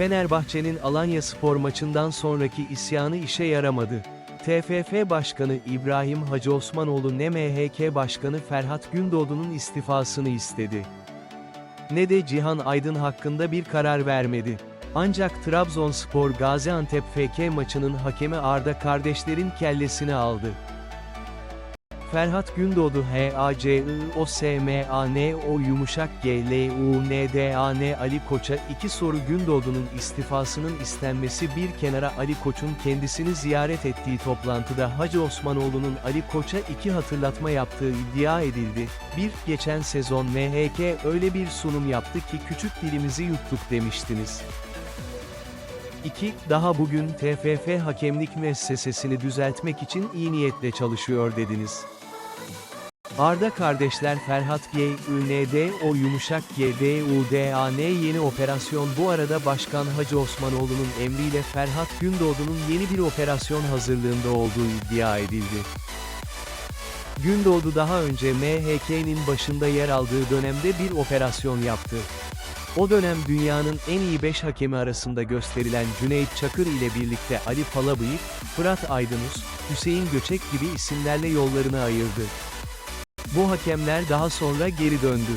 Fenerbahçe'nin Alanya Spor maçından sonraki isyanı işe yaramadı. TFF Başkanı İbrahim Hacı Osmanoğlu ne MHK Başkanı Ferhat Gündoğdu'nun istifasını istedi. Ne de Cihan Aydın hakkında bir karar vermedi. Ancak Trabzonspor Gaziantep FK maçının hakemi Arda kardeşlerin kellesini aldı. Ferhat Gündoğdu H A C I O S M A N O yumuşak G L U N D A N Ali Koç'a iki soru Gündoğdu'nun istifasının istenmesi bir kenara Ali Koç'un kendisini ziyaret ettiği toplantıda Hacı Osmanoğlu'nun Ali Koç'a iki hatırlatma yaptığı iddia edildi. Bir, geçen sezon MHK öyle bir sunum yaptı ki küçük dilimizi yuttuk demiştiniz. 2. Daha bugün TFF hakemlik müessesesini düzeltmek için iyi niyetle çalışıyor dediniz. Arda kardeşler Ferhat G. Ü.N.D. O yumuşak G. D. U. D. A. N. yeni operasyon bu arada Başkan Hacı Osmanoğlu'nun emriyle Ferhat Gündoğdu'nun yeni bir operasyon hazırlığında olduğu iddia edildi. Gündoğdu daha önce MHK'nin başında yer aldığı dönemde bir operasyon yaptı. O dönem dünyanın en iyi 5 hakemi arasında gösterilen Cüneyt Çakır ile birlikte Ali Palabıyık, Fırat Aydınus, Hüseyin Göçek gibi isimlerle yollarını ayırdı. Bu hakemler daha sonra geri döndü.